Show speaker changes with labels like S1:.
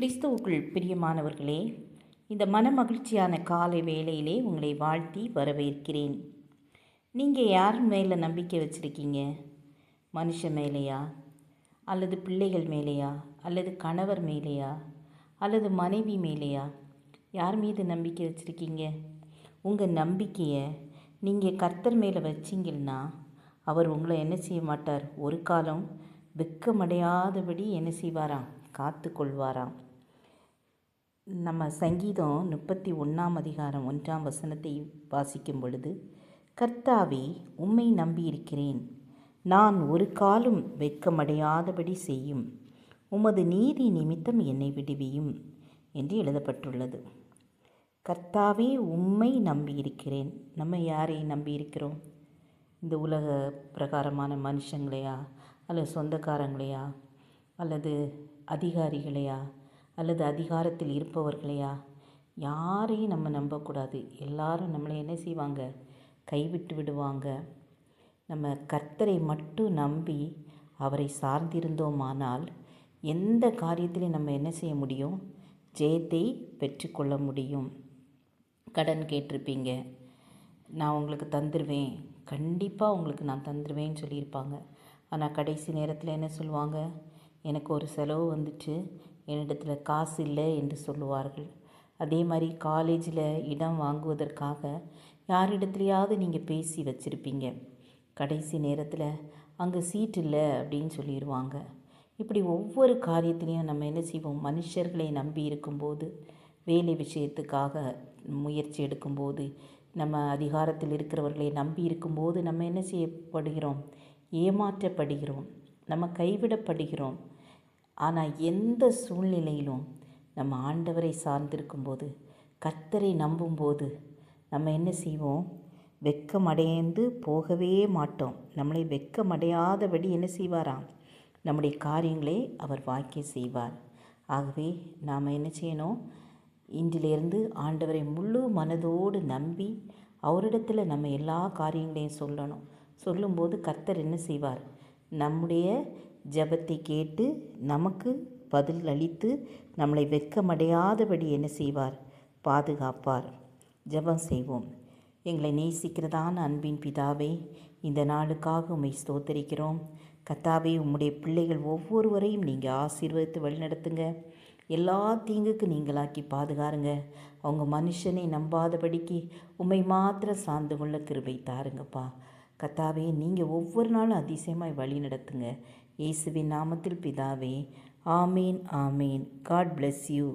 S1: கிறிஸ்துவுக்குள் பிரியமானவர்களே இந்த மனமகிழ்ச்சியான காலை வேளையிலே உங்களை வாழ்த்தி வரவேற்கிறேன். நீங்கள் யார் மேலே நம்பிக்கை வச்சுருக்கீங்க? மனுஷன் மேலேயா? அல்லது பிள்ளைகள் மேலேயா? அல்லது கணவர் மேலேயா? அல்லது மனைவி மேலேயா? யார் மீது நம்பிக்கை வச்சுருக்கீங்க? உங்கள் நம்பிக்கையை நீங்கள் கர்த்தர் மேலே வச்சிங்கன்னா அவர் உங்களை என்ன செய்ய மாட்டார்? ஒரு காலம் வெக்கமடையாதபடி என்ன செய்வாராம்? காத்து கொள்வாராம். நம்ம சங்கீதம் முப்பத்தி ஒன்றாம் அதிகாரம் ஒன்றாம் வசனத்தை வாசிக்கும் பொழுது கர்த்தாவே உம்மை நம்பியிருக்கிறேன். நான் ஒரு காலும் வெட்கமடையாதபடி செய்யும். உமது நீதி நிமித்தம் என்னை விடுவியும் என்று எழுதப்பட்டுள்ளது. கர்த்தாவே உம்மை நம்பியிருக்கிறேன். நம்ம யாரை நம்பியிருக்கிறோம்? இந்த உலக பிரகாரமான மனுஷங்களையா? அல்லது சொந்தக்காரங்களையா? அல்லது அதிகாரிகளையா? அல்லது அதிகாரத்தில் இருப்பவர்களையா? யாரையும் நம்ம நம்பக்கூடாது. எல்லாரும் நம்மளை என்ன செய்வாங்க? கைவிட்டு விடுவாங்க. நம்ம கர்த்தரை மட்டும் நம்பி அவரை சார்ந்திருந்தோமானால் எந்த காரியத்திலையும் நம்ம என்ன செய்ய முடியும்? ஜெயத்தை பெற்றுக்கொள்ள முடியும். கடன் கேட்டிருப்பீங்க. நான் உங்களுக்கு தந்துடுவேன் கண்டிப்பாக உங்களுக்கு நான் தந்துடுவேன்னு சொல்லியிருப்பாங்க. ஆனால் கடைசி நேரத்தில் என்ன சொல்லுவாங்க? எனக்கு ஒரு செலவு வந்துச்சு என்னிடத்தில் காசு இல்லை என்று சொல்லுவார்கள். அதே மாதிரி காலேஜில் இடம் வாங்குவதற்காக யாரிடத்துலையாவது நீங்கள் பேசி வச்சுருப்பீங்க. கடைசி நேரத்தில் அங்கே சீட் இல்லை அப்படின்னு சொல்லிடுவாங்க இப்படி ஒவ்வொரு காரியத்திலையும் நம்ம என்ன செய்வோம்? மனுஷர்களை நம்பி இருக்கும்போது வேலை விஷயத்துக்காக முயற்சி எடுக்கும்போது நம்ம அதிகாரத்தில் இருக்கிறவர்களை நம்பி இருக்கும்போது நம்ம என்ன செய்யப்படுகிறோம்? ஏமாற்றப்படுகிறோம். நம்ம கைவிடப்படுகிறோம். ஆனால் எந்த சூழ்நிலையிலும் நம்ம ஆண்டவரை சார்ந்திருக்கும்போது கர்த்தரை நம்பும்போது நம்ம என்ன செய்வோம்? வெக்கமடைந்து போகவே மாட்டோம். நம்மளை வெக்கமடையாதபடி என்ன செய்வாராம்? நம்முடைய காரியங்களை அவர் வாக்கிய செய்வார். ஆகவே நாம் என்ன செய்யணும்? இன்றிலிருந்து ஆண்டவரை முழு மனதோடு நம்பி அவரிடத்தில் நம்ம எல்லா காரியங்களையும் சொல்லணும். சொல்லும்போது கர்த்தர் என்ன செய்வார்? நம்முடைய ஜபத்தை கேட்டு நமக்கு பதில் அளித்து நம்மளை வெட்கமடையாதபடி என்ன செய்வார்? பாதுகாப்பார். ஜபம் செய்வோம். எங்களை நேசிக்கிறதான அன்பின் பிதாவே இந்த நாளுக்காக உம்மை ஸ்தோத்தரிக்கிறோம். கத்தாவே உம்முடைய பிள்ளைகள் ஒவ்வொருவரையும் நீங்கள் ஆசீர்வதித்து வழிநடத்துங்க. எல்லா தீங்குக்கு நீங்களாக்கி பாதுகாருங்க. அவங்க மனுஷனை நம்பாதபடிக்கு உம்மை மாத்திரம் சார்ந்து கொள்ள கிருபை தாருங்கப்பா. கத்தாவே நீங்கள் ஒவ்வொரு நாளும் அதிசயமாய் வழி நடத்துங்க. இயேசுவின் நாமத்தில் பிதாவே ஆமீன் ஆமீன். God bless you.